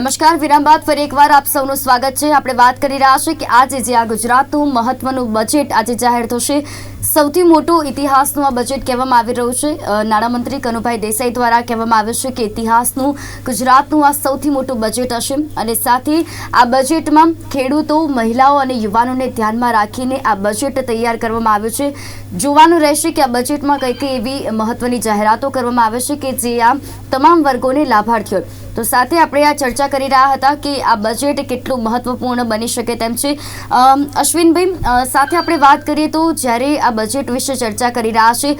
નમસ્કાર, વિરામ બાદ ફરી એકવાર આપ સૌનું સ્વાગત છે. આપણે વાત કરી રહ્યા છીએ કે આજે જે આ ગુજરાતનું મહત્વનું બજેટ આજે જાહેર થશે સૌથી મોટું ઇતિહાસનું આ બજેટ કહેવામાં આવી રહ્યું છે. નાણામંત્રી કનુભાઈ દેસાઈ દ્વારા કહેવામાં આવ્યું છે કે ઇતિહાસનું, ગુજરાતનું આ સૌથી મોટું બજેટ હશે. અને સાથે આ બજેટમાં ખેડૂતો, મહિલાઓ અને યુવાનોને ધ્યાનમાં રાખીને આ બજેટ તૈયાર કરવામાં આવ્યું છે. જોવાનું રહેશે કે આ બજેટમાં કઈ કઈ એવી મહત્વની જાહેરાતો કરવામાં આવે છે કે જે આ તમામ વર્ગોને લાભાર્થી હોય. તો સાથે આપણે આ ચર્ચા કરી રહ્યા હતા કે આ બજેટ કેટલું મહત્વપૂર્ણ બની શકે તેમ છે. અશ્વિનભાઈ સાથે આપણે વાત કરીએ તો જ્યારે આ બજેટ વિશે ચર્ચા કરી રહ્યા છે.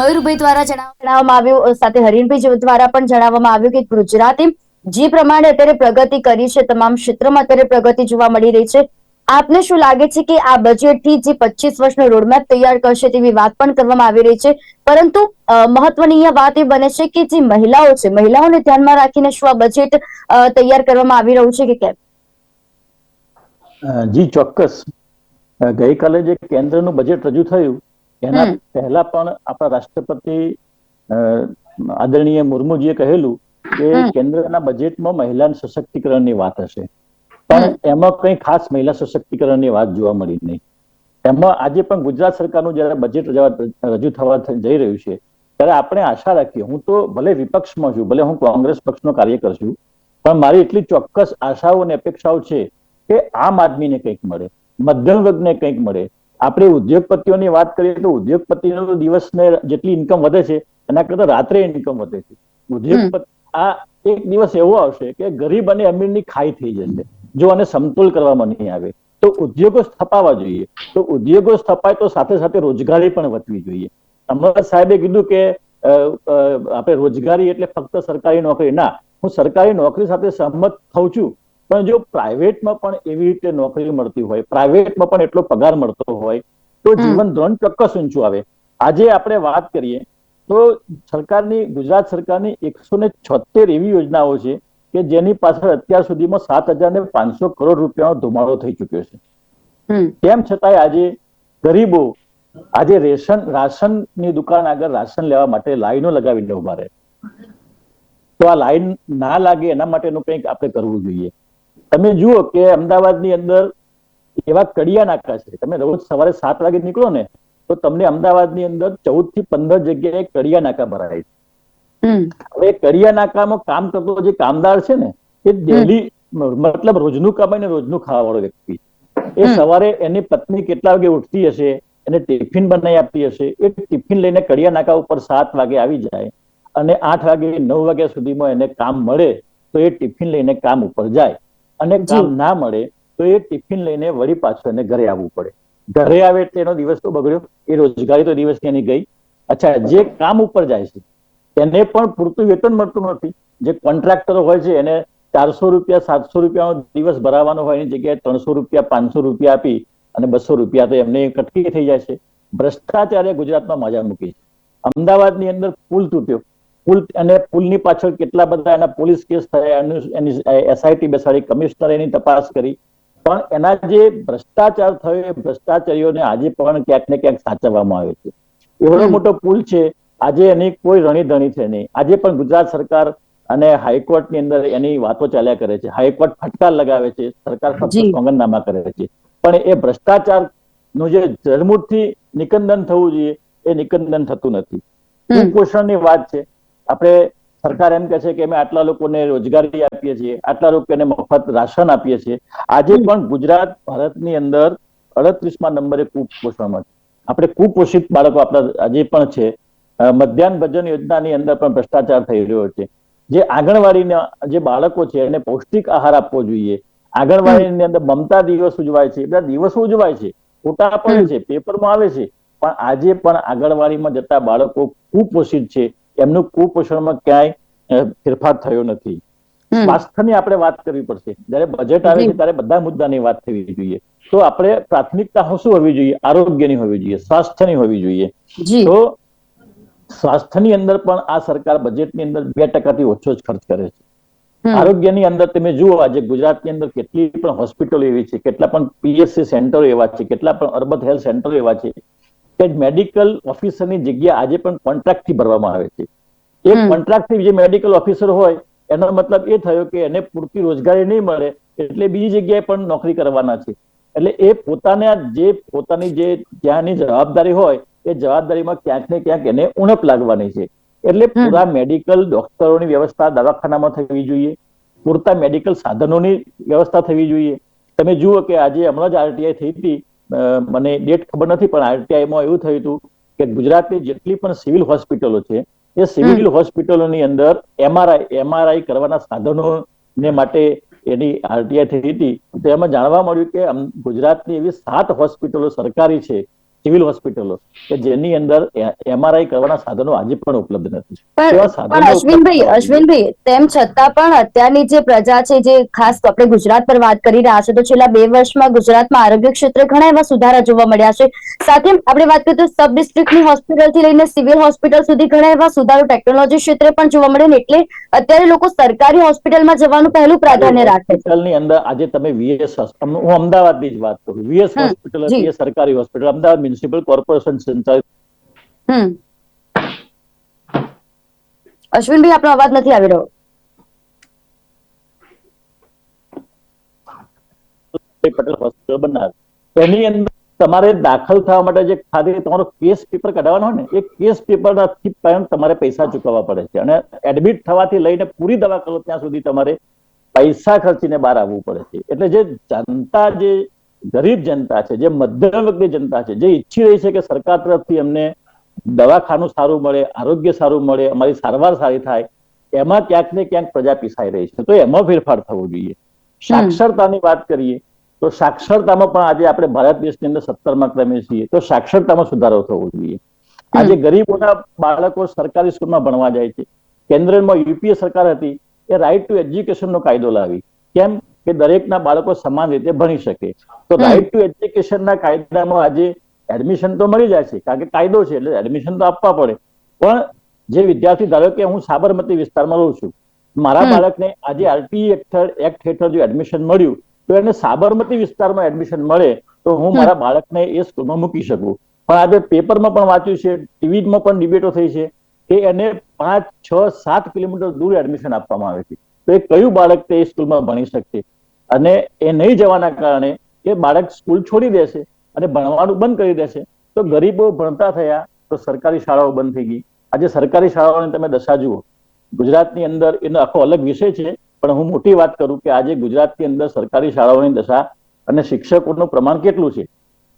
મયુરભાઈ દ્વારા જણાવવામાં આવ્યું સાથે હરીનભાઈ દ્વારા પણ જણાવવામાં આવ્યું કે ગુજરાતે જે પ્રમાણે અત્યારે પ્રગતિ કરી છે તમામ ક્ષેત્રમાં અત્યારે પ્રગતિ જોવા મળી રહી છે. આપને શું લાગે છે કે આ બજેટથી જે પચીસ વર્ષનો રોડમેપ તૈયાર કરશે તેવી વાત પણ કરવામાં આવી રહી છે? પરંતુ મહત્વની અહીંયા વાત એ બને છે કે જે મહિલાઓ છે મહિલાઓને ધ્યાનમાં રાખીને શું આ બજેટ તૈયાર કરવામાં આવી રહ્યું છે કે કેમ? જી ચોક્કસ. ગઈકાલે જે કેન્દ્રનું બજેટ રજૂ થયું એના પહેલા પણ આપણા રાષ્ટ્રપતિ આદરણીય મુર્મુજીએ કહેલું કે કેન્દ્રના બજેટમાં મહિલા સશક્તિકરણની વાત હશે. પણ એમાં કઈ ખાસ મહિલા સશક્તિકરણની વાત જોવા મળી નહીં. એમાં આજે પણ ગુજરાત સરકારનું જયારે બજેટ રજૂ થવા જઈ રહ્યું છે ત્યારે આપણે આશા રાખીએ. હું તો ભલે વિપક્ષમાં છું ભલે હું કોંગ્રેસ પક્ષનો કાર્યકર છું પણ મારી એટલી ચોક્કસ આશાઓ અને અપેક્ષાઓ છે કે આમ આદમીને કંઈક મળે. મધ્યમ વર્ગને કંઈક મળે. આપણે ઉદ્યોગપતિઓની વાત કરીએ તો ઉદ્યોગપતિનો તો દિવસને જેટલી ઇન્કમ વધે છે એના કરતા રાત્રે ઇન્કમ વધે છે. ઉદ્યોગપતિ આ એક દિવસ એવો આવશે કે ગરીબ અને અમીરની ખાઈ થઈ જશે. જો આને સમતોલ કરવામાં નહીં આવે. તો ઉદ્યોગો સ્થપાવા જોઈએ. તો ઉદ્યોગો સ્થપાય તો સાથે સાથે રોજગારી પણ વધવી જોઈએ. અમર સાહેબે કીધું કે આપણે રોજગારી એટલે ફક્ત સરકારી નોકરી. ના હું સરકારી નોકરી સાથે સહમત થઉં છું. પણ જો પ્રાઇવેટમાં પણ એવી રીતે નોકરી મળતી હોય પ્રાઇવેટમાં પણ એટલો પગાર મળતો હોય તો જીવન ધોરણ ચોક્કસ ઊંચું આવે. આજે આપણે વાત કરીએ તો સરકારની ગુજરાત સરકારની એકસો ને છોતેર એવી યોજનાઓ છે કે જેની પાછળ અત્યાર સુધીમાં સાત હજાર ને પાંચસો કરોડ રૂપિયાનો ધુમાડો થઈ ચુક્યો છે. તેમ છતાંય આજે ગરીબો આજે રેશન રાશનની દુકાન આગળ રાશન લેવા માટે લાઈનો લગાવીને ઊભા રહે. તો આ લાઈન ના લાગે એના માટેનું કંઈક આપણે કરવું જોઈએ. તમે જુઓ કે અમદાવાદની અંદર એવા કડિયા નાકા છે. તમે રોજ સવારે સાત વાગે નીકળો ને તો તમને અમદાવાદની અંદર ચૌદથી પંદર જગ્યાએ કડિયા નાકા ભરાય છે. હવે કડિયા નાકામાં કામ કરતો જે કામદાર છે ને એ ડેલી મતલબ રોજનું કમાઈને રોજનું ખાવા વાળો વ્યક્તિ એ સવારે એની પત્ની કેટલા વાગે ઉઠતી હશે એને ટિફિન બનાવી આપતી હશે એ ટિફિન લઈને કડિયા નાકા ઉપર સાત વાગે આવી જાય અને આઠ વાગે નવ વાગ્યા સુધીમાં એને કામ મળે તો એ ટિફિન લઈને કામ ઉપર જાય. અને કામ ના મળે તો એ ટિફિન લઈને વળી પાછું એને ઘરે આવવું પડે. ઘરે આવે એટલે એનો દિવસ તો બગડ્યો. એ રોજગારી તો દિવસ એની ગઈ. અચ્છા જે કામ ઉપર જાય છે એને પણ પૂરતું વેતન મળતું નથી. જે કોન્ટ્રાક્ટરો હોય છે એને ચારસો રૂપિયા સાતસો રૂપિયાનો દિવસ ભરાવાનો હોય એની જગ્યાએ ત્રણસો રૂપિયા પાંચસો રૂપિયા આપી અને બસો રૂપિયા તો એમને કટકી થઈ જાય છે. ભ્રષ્ટાચારે ગુજરાતમાં મજા મૂકી છે. અમદાવાદની અંદર પુલ તૂટ્યો. પુલ અને પુલની પાછળ કેટલા બધા એના પોલીસ કેસ થયા એની એસઆઈટી બેસાડી કમિશનર એની તપાસ કરી. પણ એના જે ભ્રષ્ટાચાર થયો એ ભ્રષ્ટાચારીઓને આજે પણ ક્યાંક ને ક્યાંક સાચવવામાં આવે છે. એવડો મોટો પુલ છે આજે એની કોઈ રણીધણી છે નહીં. આજે પણ ગુજરાત સરકાર અને હાઈકોર્ટની અંદર એની વાતો ચાલ્યા કરે છે. હાઈકોર્ટ ફટકાર લગાવે છે સરકાર ફક્ત સોગંદનામા કરે છે. પણ એ ભ્રષ્ટાચારનું જે જળમૂળથી નિકંદન થવું જોઈએ એ નિકંદન થતું નથી. કુપોષણની વાત છે. આપણે સરકાર એમ કે છે કે અમે આટલા લોકોને રોજગારી આપીએ છીએ આટલા લોકોને મફત રાશન આપીએ છીએ. આજે પણ ગુજરાત ભારતની અંદર અડત્રીસમાં નંબરે કુપોષણમાં છે. આપણે કુપોષિત બાળકો આપણા આજે પણ છે. મધ્યાહન ભજન યોજનાની અંદર પણ ભ્રષ્ટાચાર થઈ રહ્યો છે. જે આંગણવાડીના જે બાળકો છે એને પૌષ્ટિક આહાર આપવો જોઈએ. આંગણવાડીની અંદર મમતા દિવસ ઉજવાય છે. બધા દિવસો ઉજવાય છે. ફોટા પડે છે પેપરમાં આવે છે. પણ આજે પણ આંગણવાડીમાં જતા બાળકો કુપોષિત છે. એમનું કુપોષણમાં ક્યાંય ફેરફાર થયો નથી. સ્વાસ્થ્યની આપણે વાત કરવી પડશે. જયારે બજેટ આવે છે ત્યારે બધા મુદ્દાની વાત થવી જોઈએ. તો આપણે પ્રાથમિકતા શું હોવી જોઈએ? આરોગ્યની હોવી જોઈએ સ્વાસ્થ્યની હોવી જોઈએ. તો સ્વાસ્થ્યની અંદર પણ આ સરકાર બજેટની અંદર બે ટકાથી ઓછો જ ખર્ચ કરે છે. આરોગ્યની અંદર તમે જુઓ આજે ગુજરાતની અંદર કેટલી પણ હોસ્પિટલ એવી છે કેટલા પણ પીએસસી સેન્ટરો એવા છે કેટલા પણ અર્બન હેલ્થ સેન્ટરો એવા છે કે મેડિકલ ઓફિસરની જગ્યા આજે પણ કોન્ટ્રાક્ટથી ભરવામાં આવે છે. એક હમ. કોન્ટ્રાક્ટથી જે મેડિકલ ઓફિસર હોય એનો મતલબ એ થયો કે એને પૂરતી રોજગારી નહીં મળે એટલે બીજી જગ્યાએ પણ નોકરી કરવાના છે. એટલે એ પોતાના જે પોતાની જે ત્યાંની જવાબદારી હોય એ જવાબદારીમાં ક્યાંક ને ક્યાંક એને ઉણપ લાગવાની છે. એટલે પૂરા મેડિકલ ડોક્ટરોની વ્યવસ્થા દવાખાનામાં થવી જોઈએ. પૂરતા મેડિકલ સાધનોની વ્યવસ્થા થવી જોઈએ. તમે જુઓ કે આજે હમણાં જ આરટીઆઈ થઈ હતી. મને ડેટ ખબર નથી પણ આરટીઆઈમાં એવું થયું હતું કે ગુજરાતની જેટલી પણ સિવિલ હોસ્પિટલો છે એ સિવિલ હોસ્પિટલોની અંદર એમઆરઆઈ એમઆરઆઈ કરવાના સાધનો ને માટે એની આરટીઆઈ થઈ હતી. તો એમાં જાણવા મળ્યું કે ગુજરાતની એવી સાત હોસ્પિટલો સરકારી છે સિવિલ હોસ્પિટલો કે જેની અંદર એમઆરઆઈ કરવાના સાધનો આજે પણ ઉપલબ્ધ નથી. પણ અશ્વિનભાઈ અશ્વિનભાઈ તેમ છતાં પણ અત્યારની જે પ્રજા છે જે ખાસ આપણે ગુજરાત પર વાત કરી રહ્યા છે તો છેલ્લા બે વર્ષમાં ગુજરાતમાં આરોગ્ય ક્ષેત્રે ઘણા એવા સુધારા જોવા મળ્યા છે. સાથે આપણે વાત કરીએ તો સબ ડિસ્ટ્રિક્ટની હોસ્પિટલથી લઈને સિવિલ હોસ્પિટલ સુધી ઘણા એવા સુધારો ટેકનોલોજી ક્ષેત્રે પણ જોવા મળે ને એટલે અત્યારે લોકો સરકારી હોસ્પિટલમાં જવાનું પહેલું પ્રાધાન્ય રાખે છે. અંદર આજે તમે વીએસ હું અમદાવાદની જ વાત કરું. વીએસ હોસ્પિટલ સરકારી હોસ્પિટલ. અમદાવાદ મ્યુનિસિપલ કોર્પોરેશન સંચાલિત હમ. અશ્વિનભાઈ અવાજ નથી આવી રહ્યો. પટેલ હોસ્પિટલ બનાવે. એની અંદર તમારે દાખલ થવા માટે જે ખાલી તમારો કેસ પેપર કઢાવવાનો હોય ને એ કેસ પેપરથી પણ તમારે પૈસા ચૂકવવા પડે છે. અને એડમિટ થવાથી લઈને પૂરી દવા કરો ત્યાં સુધી તમારે પૈસા ખર્ચીને બહાર આવવું પડે છે. એટલે જે જનતા જે ગરીબ જનતા છે જે મધ્યમ વર્ગની જનતા છે જે ઈચ્છી રહી છે કે સરકાર તરફથી અમને દવાખાનું સારું મળે આરોગ્ય સારું મળે અમારી સારવાર સારી થાય એમાં ક્યાંક ને ક્યાંક પ્રજા પીસાઈ રહી છે. તો એમાં ફેરફાર થવો જોઈએ. સાક્ષરતાની વાત કરીએ તો સાક્ષરતામાં પણ આજે આપણે ભારત દેશની અંદર સત્તરમાં ક્રમે છીએ તો સાક્ષરતામાં સુધારો થવો જોઈએ. આજે ગરીબોના બાળકો સરકારી સ્કૂલમાં ભણવા જાય છે કેન્દ્રમાં યુપીએ સરકાર હતી એ રાઇટ ટુ એજ્યુકેશનનો કાયદો લાવી. કેમ? કે દરેકના બાળકો સમાન રીતે ભણી શકે. તો રાઇટ ટુ એજ્યુકેશનના કાયદામાં આજે એડમિશન તો મળી જાય છે કારણ કે કાયદો છે એટલે એડમિશન તો આપવા પડે. પણ જે વિદ્યાર્થી ધારો કે હું સાબરમતી વિસ્તારમાં રહું છું મારા. બાળકને આજે આરટી હેઠળ એક્ટ હેઠળ જો એડમિશન મળ્યું તો એને સાબરમતી વિસ્તારમાં એડમિશન મળે તો હું મારા બાળકને એ સ્કૂલમાં મૂકી શકું. પણ આજે પેપરમાં પણ વાંચ્યું છે ટીવીમાં પણ ડિબેટો થઈ છે કે એને પાંચ છ સાત કિલોમીટર દૂર એડમિશન આપવામાં આવે છે. તો એ કયું બાળક તે સ્કૂલમાં ભણી શકશે? અને એ નહીં જવાના કારણે એ બાળક સ્કૂલ છોડી દેશે અને ભણવાનું બંધ કરી દેશે. તો ગરીબો ભણતા થયા તો સરકારી શાળાઓ બંધ થઈ ગઈ. આજે સરકારી શાળાઓની તમે દશા જુઓ. ગુજરાતની અંદર એનો આખો અલગ વિષય છે પણ હું મોટી વાત કરું કે આજે ગુજરાતની અંદર સરકારી શાળાઓની દશા અને શિક્ષકોનું પ્રમાણ કેટલું છે?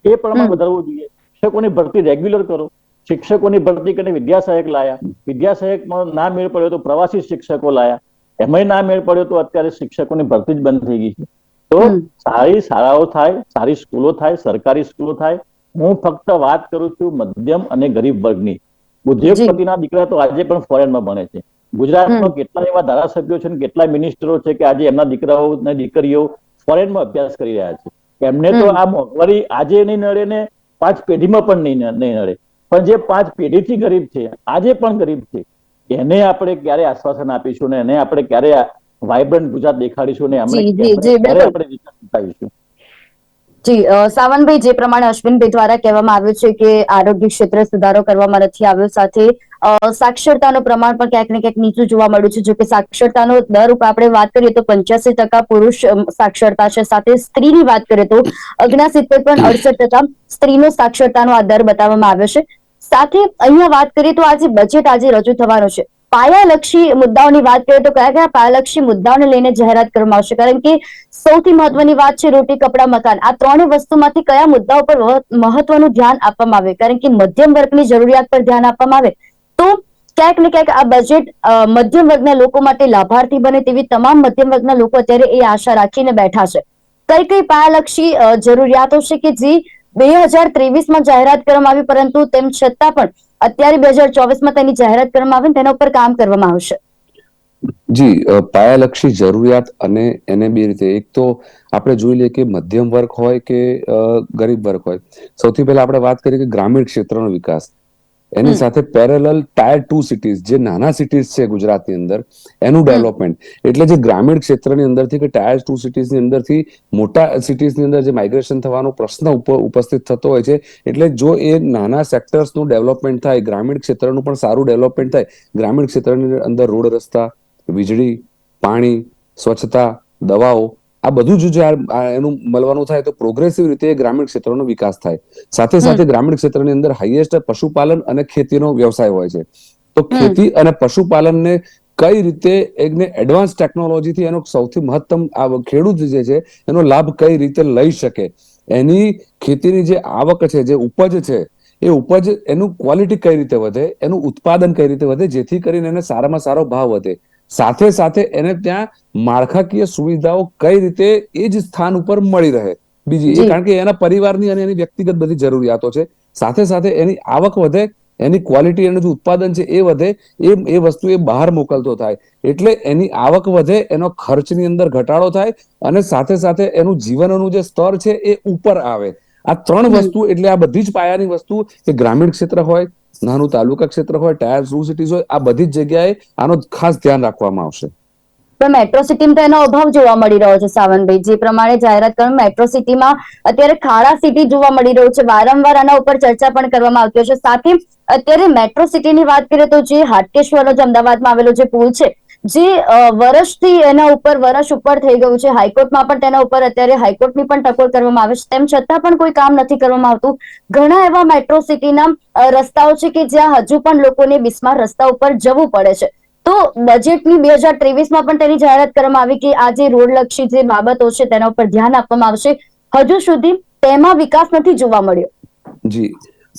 એ પ્રમાણ વધારવું જોઈએ. શિક્ષકોની ભરતી રેગ્યુલર કરો. શિક્ષકોની ભરતી કરીને વિદ્યાસહાયક લાયા. વિદ્યાસહાયકમાં ના મેળ પડ્યો તો પ્રવાસી શિક્ષકો લાયા. એમાંય ના મેળ પડ્યો તો અત્યારે શિક્ષકોની ભરતી જ બંધ થઈ ગઈ છે. તો સારી શાળાઓ થાય સારી સ્કૂલો થાય સરકારી સ્કૂલો થાય. હું ફક્ત વાત કરું છું મધ્યમ અને ગરીબ વર્ગની. ઉદ્યોગપતિના દીકરા તો આજે પણ ફોરેનમાં ભણે છે. ગુજરાતમાં કેટલા એવા ધારાસભ્યો છે ને કેટલા મિનિસ્ટરો છે કે આજે એમના દીકરાઓ અને દીકરીઓ ફોરેનમાં અભ્યાસ કરી રહ્યા છે. એમને તો આ મોંઘવારી આજે નહીં નડે ને પાંચ પેઢીમાં પણ નહીં નહીં નડે. પણ જે પાંચ પેઢીથી ગરીબ છે આજે પણ ગરીબ છે. એને આપણે ક્યારે આશ્વાસન આપીશું ને એને આપણે ક્યારે વાઇબ્રન્ટ ગુજરાત દેખાડીશું ને. આપણે વિકાસ જી સાવનભાઈ જે પ્રમાણે અશ્વિનભાઈ દ્વારા કહેવામાં આવ્યું છે કે આરોગ્ય ક્ષેત્રે સુધારો કરવામાં નથી આવ્યો સાથે સાક્ષરતાનું પ્રમાણ પણ ક્યાંક ને ક્યાંક નીચું જોવા મળ્યું છે. જો કે સાક્ષરતાનો દર ઉપર આપણે વાત કરીએ તો પંચ્યાસી ટકા પુરુષ સાક્ષરતા છે. સાથે સ્ત્રીની વાત કરીએ તો અગ્નાસિત્તેર પણ અડસઠ ટકા સ્ત્રીનો સાક્ષરતાનો આ દર બતાવવામાં આવ્યો છે. સાથે અહીંયા વાત કરીએ તો આજે બજેટ આજે રજૂ થવાનું છે. પાયાલક્ષી મુદ્દાઓની વાત કરીએ તો કયા કયા પાયાલક્ષી મુદ્દાઓને લઈને જાહેરાત કરવામાં આવશે? કારણ કે સૌથી મહત્વની વાત છે રોટી, કપડા, મકાન. આ ત્રણેય વસ્તુમાંથી કયા મુદ્દાઓ પર મહત્વનું ધ્યાન આપવામાં આવે? કારણ કે મધ્યમ વર્ગની જરૂરિયાત પર ધ્યાન આપવામાં આવે તો ક્યાંક ને ક્યાંક આ બજેટ મધ્યમ વર્ગના લોકો માટે લાભાર્થી બને તેવી તમામ મધ્યમ વર્ગના લોકો અત્યારે એ આશા રાખીને બેઠા છે. કઈ કઈ પાયાલક્ષી જરૂરિયાતો છે કે જે બે હજાર ત્રેવીસમાં જાહેરાત કરવામાં આવી, પરંતુ તેમ છતાં પણ અત્યારે બે હજાર ચોવીસમાં તેની જાહેરાત કરવામાં આવે તેના ઉપર કામ કરવામાં આવશે. જી પાયાલક્ષી જરૂરિયાત અને એને બે રીતે. એક તો આપણે જોઈ લઈએ કે મધ્યમ વર્ગ હોય કે ગરીબ વર્ગ હોય. સૌથી પહેલા આપણે વાત કરીએ કે ગ્રામીણ ક્ષેત્રનો વિકાસ. એની સાથે પેરેલલ ટાયર ટુ સિટીઝ જે નાના સિટીઝ છે ગુજરાતની અંદર એનું ડેવલપમેન્ટ એટલે જે ગ્રામીણ ક્ષેત્રની અંદરથી કે ટાયર ટુ સિટીઝની અંદરથી મોટા સિટીઝની અંદર જે માઇગ્રેશન થવાનો પ્રશ્ન ઉપ- ઉપસ્થિત થતો હોય છે એટલે જો એ નાના સેક્ટર્સનું ડેવલપમેન્ટ થાય ગ્રામીણ ક્ષેત્રનું પણ સારું ડેવલપમેન્ટ થાય ગ્રામીણ ક્ષેત્રની અંદર રોડ રસ્તા વીજળી પાણી સ્વચ્છતા દવાઓ આ બધું જ જો એનું મળવાનું થાય તો પ્રોગ્રેસિવ રીતે ગ્રામીણ ક્ષેત્રનો વિકાસ થાય. સાથે સાથે ગ્રામીણ ક્ષેત્રની અંદર હાઈએસ્ટ પશુપાલન અને ખેતીનો વ્યવસાય હોય છે. તો ખેતી અને પશુપાલનને કઈ રીતે એકને એડવાન્સ ટેકનોલોજીથી એનો સૌથી મહત્તમ આ ખેડૂત જે છે એનો લાભ કઈ રીતે લઈ શકે? એની ખેતીની જે આવક છે જે ઉપજ છે એ ઉપજ એનું ક્વોલિટી કઈ રીતે વધે? એનું ઉત્પાદન કઈ રીતે વધે? જેથી કરીને એને સારામાં સારો ભાવ વધે. સાથે સાથે એને ત્યાં માળખાકીય સુવિધાઓ કઈ રીતે એ જ સ્થાન ઉપર મળી રહે. બીજી એ કારણ કે એના પરિવારની અને એની વ્યક્તિગત બધી જરૂરિયાતો છે. સાથે સાથે એની આવક વધે એની ક્વોલિટી એનું જે ઉત્પાદન છે એ વધે એ એ વસ્તુ એ બહાર મોકલતો થાય. એટલે એની આવક વધે એનો ખર્ચની અંદર ઘટાડો થાય અને સાથે સાથે એનું જીવનનું જે સ્તર છે એ ઉપર આવે. આ ત્રણ વસ્તુ એટલે આ બધી જ પાયાની વસ્તુ કે ગ્રામીણ ક્ષેત્ર હોય નાનું તાલુકા ક્ષેત્ર હોય, ટાયર ટુ સિટીઝ હોય, આ બધી જ જગ્યાએ આનો ખાસ ધ્યાન રાખવામાં આવશે. પણ મેટ્રો સિટીમાં તો એનો અભાવ જોવા મળી રહ્યો છે, સાવનભાઈ. જે પ્રમાણે જાહેરાત કરવા મેટ્રો સિટીમાં અત્યારે ખાડા સિટી જોવા મળી રહ્યું છે. વારંવાર આના ઉપર ચર્ચા પણ કરવામાં આવતી હોય છે. સાથે અત્યારે મેટ્રો સિટીની વાત કરીએ તો જે હાટકેશ્વરનો જે અમદાવાદમાં આવેલો જે પુલ છે જે વર્ષથી એના ઉપર વર્ષ ઉપર થઈ ગયું છે. હાઈકોર્ટમાં પણ તેના ઉપર અત્યારે હાઈકોર્ટની પણ ટકોર કરવામાં આવે છે. તેમ છતાં પણ કોઈ કામ નથી કરવામાં આવતું. ઘણા એવા મેટ્રો સિટીના રસ્તાઓ છે કે જ્યાં હજુ પણ લોકોને બિસ્માર રસ્તા ઉપર જવું પડે છે. તો બજેટની બે હજાર ત્રેવીસમાં પણ તેની જાહેરાત કરવામાં આવી કે આ જે રોડલક્ષી જે બાબતો છે તેના ઉપર ધ્યાન આપવામાં આવશે. હજુ સુધી તેમાં વિકાસ નથી જોવા મળ્યો. જી.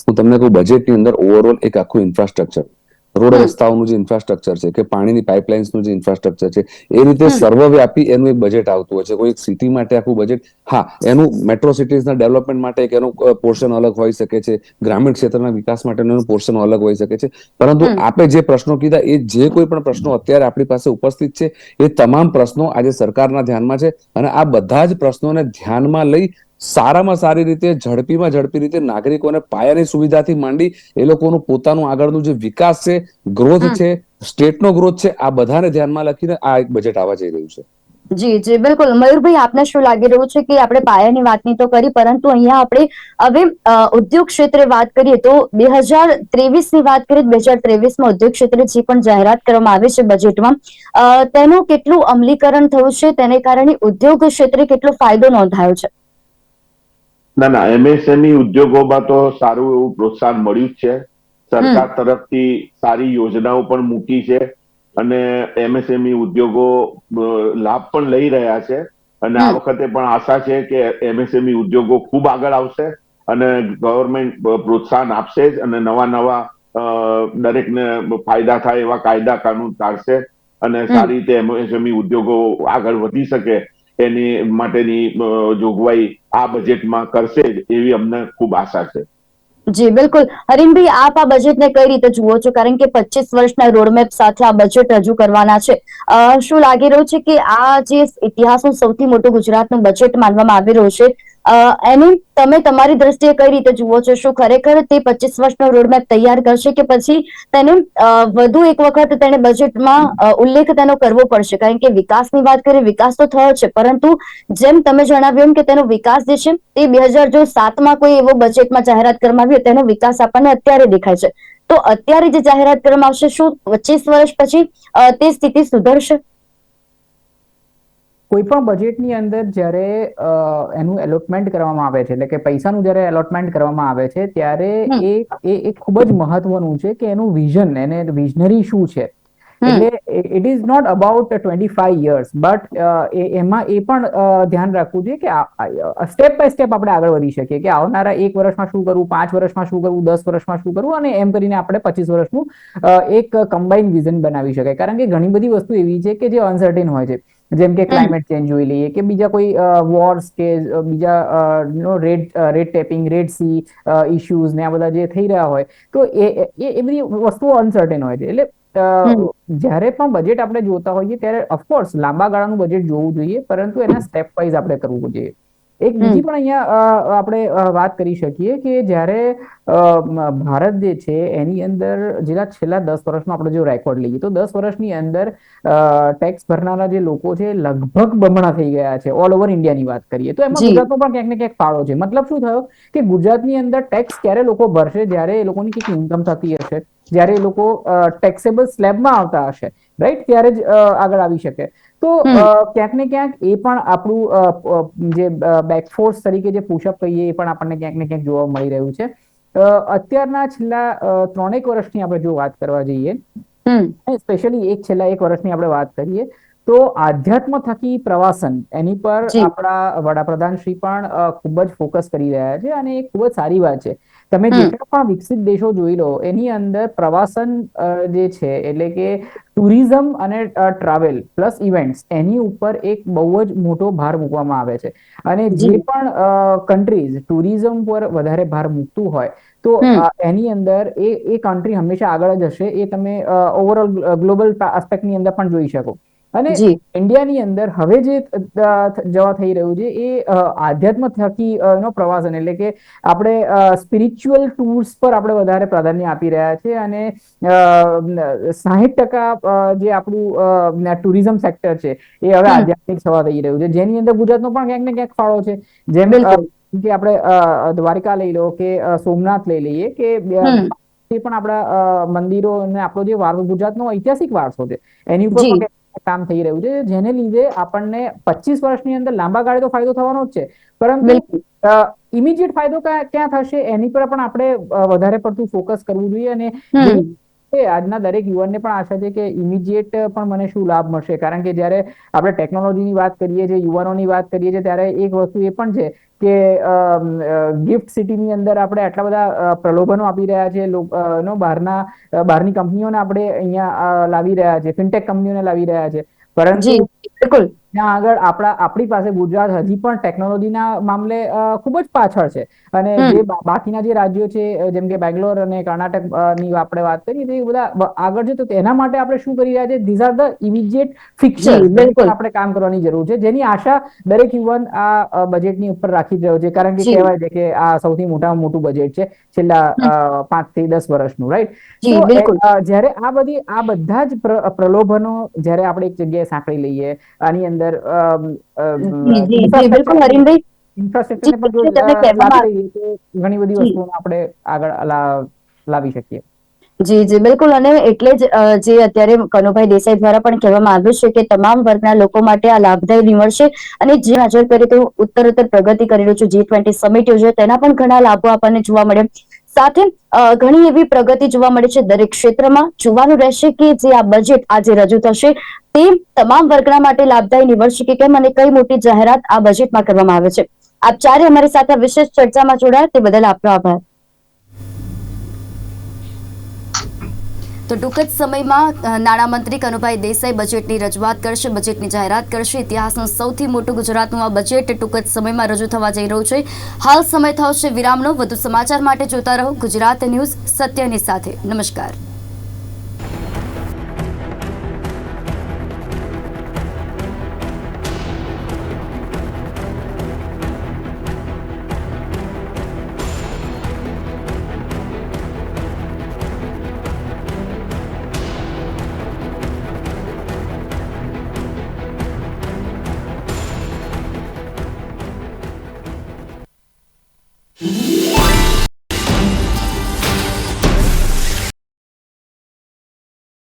હું તમને કહું, બજેટની અંદર ઓવરઓલ એક આખું ઇન્ફ્રાસ્ટ્રક્ચર રોડ રસ્તાઓનું જે ઇન્ફ્રાસ્ટ્રક્ચર છે કે પાણીની પાઇપલાઇન્સનું જે ઇન્ફ્રાસ્ટ્રક્ચર છે એ રીતે. સર્વવ્યાપી એનું એક બજેટ આવતું હોય છે. કોઈ એક સિટી માટે આખું બજેટ હા એનું મેટ્રો સિટીઝના ડેવલપમેન્ટ માટે એક એનું પોર્શન અલગ હોઈ શકે છે. ગ્રામીણ ક્ષેત્રના વિકાસ માટેનું એનું પોર્શન અલગ હોઈ શકે છે. પરંતુ. આપે જે પ્રશ્નો કીધા એ જે કોઈ પણ પ્રશ્નો અત્યારે આપણી પાસે ઉપસ્થિત છે એ તમામ પ્રશ્નો આજે સરકારના ધ્યાનમાં છે. અને આ બધા જ પ્રશ્નોને ધ્યાનમાં લઈ સારામાં સારી રીતે ઝડપીમાં ઝડપી રીતે નાગરિકોને પાયાની સુવિધાથી માંડી એ લોકોનું પોતાનું આગળનું જે વિકાસ છે ગ્રોથ. છે સ્ટેટનો ગ્રોથ છે આ બધાને ધ્યાનમાં લખીને આ એક બજેટ આવવા જઈ રહ્યું છે. જી જી બિલકુલ. મયુરભાઈ આપને શું લાગી રહ્યું છે કે આપણે પાયાની વાતની તો કરી પરંતુ અહીંયા આપણે હવે ઉદ્યોગ ક્ષેત્રે વાત કરીએ તો બે હજાર ત્રેવીસની વાત કરીએ બે હજાર ત્રેવીસમાં ઉદ્યોગ ક્ષેત્રે જે પણ જાહેરાત કરવામાં આવે છે બજેટમાં તેનું કેટલું અમલીકરણ થયું છે? તેને કારણે ઉદ્યોગ ક્ષેત્રે કેટલો ફાયદો નોંધાયો છે? ના ના એમએસએમઈ ઉદ્યોગોમાં તો સારું એવું પ્રોત્સાહન મળ્યું જ છે. સરકાર તરફથી સારી યોજનાઓ પણ મૂકી છે અને એમએસએમઈ ઉદ્યોગો લાભ પણ લઈ રહ્યા છે. અને આ વખતે પણ આશા છે કે એમએસએમઈ ઉદ્યોગો ખૂબ આગળ આવશે અને ગવર્મેન્ટ પ્રોત્સાહન આપશે જ અને નવા નવા દરેકને ફાયદા થાય એવા કાયદા કાનૂન કાઢશે અને સારી રીતે એમએસએમઈ ઉદ્યોગો આગળ વધી શકે એની માટેની જોગવાઈ આ બજેટમાં કરશે એવી અમને ખૂબ આશા છે. જી, બિલકુલ. હરીનભાઈ, આપ આ બજેટને કઈ રીતે જુઓ છો? કારણ કે પચીસ વર્ષના રોડમેપ સાથે આ બજેટ રજૂ કરવાના છે. શું લાગી રહ્યું છે કે આ જે ઇતિહાસનું સૌથી મોટું ગુજરાતનું બજેટ માનવામાં આવી રહ્યું છે? એની તમે તમારી દ્રષ્ટિએ કઈ રીતે જુઓ છો, શું ખરેખર તે પચીસ વર્ષનો રોડમેપ તૈયાર કરશે કે પછી તેને વધુ એક વખત તેને બજેટમાં ઉલ્લેખ તેનો કરવો પડશે? કારણ કે વિકાસની વાત કરીએ, વિકાસ તો થયો છે, પરંતુ જેમ તમે જણાવ્યું એમ કે તેનો વિકાસ જે છે, તે બે હજાર જો સાતમાં કોઈ એવો બજેટમાં જાહેરાત કરવામાં આવી તેનો વિકાસ આપણને અત્યારે દેખાય છે. તો અત્યારે જે જાહેરાત કરવામાં આવશે, શું પચીસ વર્ષ પછી તે સ્થિતિ સુધરશે? કોઈ પણ બજેટની અંદર જ્યારે એનું એલોટમેન્ટ કરવામાં આવે છે એટલે કે પૈસાનું જ્યારે એલોટમેન્ટ કરવામાં આવે છે ત્યારે એ એ એ ખૂબ જ મહત્વનું છે કે એનું વિઝન એને વિઝનરી શું છે. એટલે it is not about twenty five years but એમાં એ પણ ધ્યાન રાખવું જોઈએ કે સ્ટેપ બાય સ્ટેપ આપણે આગળ વધી શકીએ કે આવનારા એક વર્ષમાં શું કરવું પાંચ વર્ષમાં શું કરવું દસ વર્ષમાં શું કરવું અને એમ કરીને આપણે પચીસ વર્ષનું એક કમ્બાઇન વિઝન બનાવી શકાય. કારણ કે ઘણી બધી વસ્તુ એવી છે કે જે અનસર્ટેન હોય છે. જેમ કે ક્લાઇમેટ ચેન્જ જોઈ લઈએ કે બીજા કોઈ વોર્સ કે બીજા નો red red taping red sea issues ને આ બધા જે થઈ રહ્યા હોય તો એ એ એ બધી વસ્તુઓ અનસર્ટેન હોય છે. એટલે જ્યારે પણ બજેટ આપણે જોતા હોઈએ ત્યારે ઓફકોર્સ લાંબા ગાળાનું બજેટ જોવું જોઈએ પરંતુ એના સ્ટેપ વાઇઝ આપણે કરવું જોઈએ. એક બીજી પણ અહીંયા આપણે વાત કરી શકીએ કે જ્યારે ભારત જે છે એની અંદર જેના છેલ્લા દસ વર્ષનો આપણે જો રેકોર્ડ લઈએ તો દસ વર્ષની અંદર ટેક્સ ભરનારા જે લોકો છે લગભગ બમણા થઈ ગયા છે. ઓલ ઓવર ઇન્ડિયાની વાત કરીએ તો એમાં. ગુજરાતનો પણ ક્યાંક ને ક્યાંક ફાળો છે. મતલબ શું થયો કે ગુજરાતની અંદર ટેક્સ ક્યારે લોકો ભરશે? જ્યારે એ લોકોની કંઈક ઇન્કમ થતી હશે. જ્યારે એ લોકો ટેક્સેબલ સ્લેબમાં આવતા હશે. રાઈટ ત્યારે જ આગળ આવી શકે. તો ક્યાંક ને ક્યાંક એ પણ આપણું જે બેકફોર્સ તરીકે જે પુશઅપ કહીએ એ પણ આપણને ક્યાંક ને ક્યાંક જોવા મળી રહ્યું છે. અત્યારના છેલ્લા ત્રણેક વર્ષની આપણે જો વાત કરવા જઈએ સ્પેશિયલી એક છેલ્લા એક વર્ષની આપણે વાત કરીએ તો આધ્યાત્મ થકી પ્રવાસન એની પર આપણા વડાપ્રધાન શ્રી પણ ખૂબ જ ફોકસ કરી રહ્યા છે અને એ ખૂબ જ સારી વાત છે. તમે. જેટલા પણ વિકસિત દેશો જોઈ લો એની અંદર પ્રવાસન જે છે એટલે કે ટુરિઝમ અને ટ્રાવેલ પ્લસ ઇવેન્ટ્સ એની ઉપર એક બહુ જ મોટો ભાર મૂકવામાં આવે છે. અને જે. જી. પણ કન્ટ્રીઝ ટુરિઝમ પર વધારે ભાર મૂકતું હોય તો એની અંદર એ એ કન્ટ્રી હંમેશા આગળ જ હશે એ તમે ઓવરઓલ ગ્લોબલ આસ્પેક્ટની અંદર પણ જોઈ શકો. અને ઇન્ડિયાની અંદર હવે જે જવા થઈ રહ્યું છે એ આધ્યાત્મ થકી નો પ્રવાસન એટલે કે આપણે સ્પિરિચ્યુઅલ ટૂર્સ પર આપણે વધારે પ્રાધાન્ય આપી રહ્યા છે અને સાહીઠ ટકા જે આપણું ટુરિઝમ સેક્ટર છે એ હવે આધ્યાત્મિક થવા થઈ રહ્યું છે. જેની અંદર ગુજરાતનો પણ ક્યાંક ને ક્યાંક ફાળો છે. જેમ કે આપણે દ્વારિકા લઈ લો કે સોમનાથ લઈ લઈએ કે પણ આપણા મંદિરો અને આપણો જે વારસો ગુજરાતનો ઐતિહાસિક વારસો છે. એની ઉપર કામ થઈ રહ્યું છે જેને લીધે આપણને પચીસ વર્ષની અંદર લાંબા ગાળે તો ફાયદો થવાનો જ છે. પરંતુ ઇમિડિયેટ ફાયદો ક્યાં થશે એની પર પણ આપણે વધારે પડતું ફોકસ કરવું જોઈએ અને આજના દરેક યુવાનને પણ આશા છે કે ઇમિડિયેટ પણ મને શું લાભ મળશે. કારણ કે જ્યારે આપણે ટેકનોલોજીની વાત કરીએ છીએ યુવાનોની વાત કરીએ છીએ ત્યારે એક વસ્તુ એ પણ છે કે ગિફ્ટ સિટીની અંદર આપણે આટલા બધા પ્રલોભનો આપી રહ્યા છે નો બહારના બહારની કંપનીઓને આપણે અહીંયા લાવી રહ્યા છે ફિનટેક કંપનીઓને લાવી રહ્યા છે. પરંતુ બિલકુલ ત્યાં આગળ આપણા આપણી પાસે ગુજરાત હજી પણ ટેકનોલોજીના મામલે ખૂબ જ પાછળ છે. અને જે બાકીના જે રાજ્યો છે જેમ કે બેંગ્લોર અને કર્ણાટકની આપણે વાત કરીએ તો એ બધા આગળ છે તો તેના માટે આપણે શું કરી રહ્યા છે? ધીઝ આર ધ ઇમિડિયેટ બિલકુલ. આપણે કામ કરવાની જરૂર છે. જેની આશા દરેક યુવાન આ બજેટની ઉપર રાખી જ રહ્યો છે. કારણ કે કહેવાય છે કે આ સૌથી મોટામાં મોટું બજેટ છે છેલ્લા પાંચથી દસ વર્ષનું રાઈટ જ્યારે આ બધી આ બધા જ પ્ર- પ્રલોભનો જ્યારે આપણે એક જગ્યાએ સાંકળી લઈએ આની અંદર જી જી જી બિલકુલ હરીનભાઈ. ઇન્ફ્રાસ્ટ્રક્ચરને પણ જો જે તમે અ, કહેવામાં લાવી લઈએ તો ઘણી બધી જી. આપણે આગળ લાવી શકીએ. જી જી બિલકુલ. અને એટલે જ જે અત્યારે કનુભાઈ દેસાઈ દ્વારા પણ કહેવામાં આવ્યું છે કે તમામ વર્ગના લોકો માટે આ લાભદાયી નીવડશે. અને જે હાજર કરે તો ઉત્તરોત્તર પ્રગતિ કરી રહ્યું છે જી ટ્વેન્ટી સમિટ યોજાય તેના પણ ઘણા લાભો આપણને જોવા મળે. સાથે ઘણી એવી પ્રગતિ જોવા મળે છે દરેક ક્ષેત્રમાં. જોવાનું રહેશે કે જે આ બજેટ આજે રજૂ થશે, તે તમામ વર્ગના માટે લાભદાયી નીવડશે કે કેમ અને કઈ મોટી જાહેરાત આ બજેટમાં કરવામાં આવે છે. આપ ચારે અમારી સાથે વિશેષ ચર્ચામાં જોડાયા, તે બદલ આપનો આભાર. તો ટૂંક જ સમયમાં નાણામંત્રી કનુભાઈ દેસાઈ બજેટની રજૂઆત કરશે, બજેટની જાહેરાત કરશે. ઇતિહાસનું સૌથી મોટું ગુજરાતનું આ બજેટ ટૂંક જ સમયમાં રજૂ થવા જઈ રહ્યું છે. હાલ સમય થયો છે વિરામનો. વધુ સમાચાર માટે જોતા રહો ગુજરાત ન્યૂઝ સત્યની સાથે. નમસ્કાર.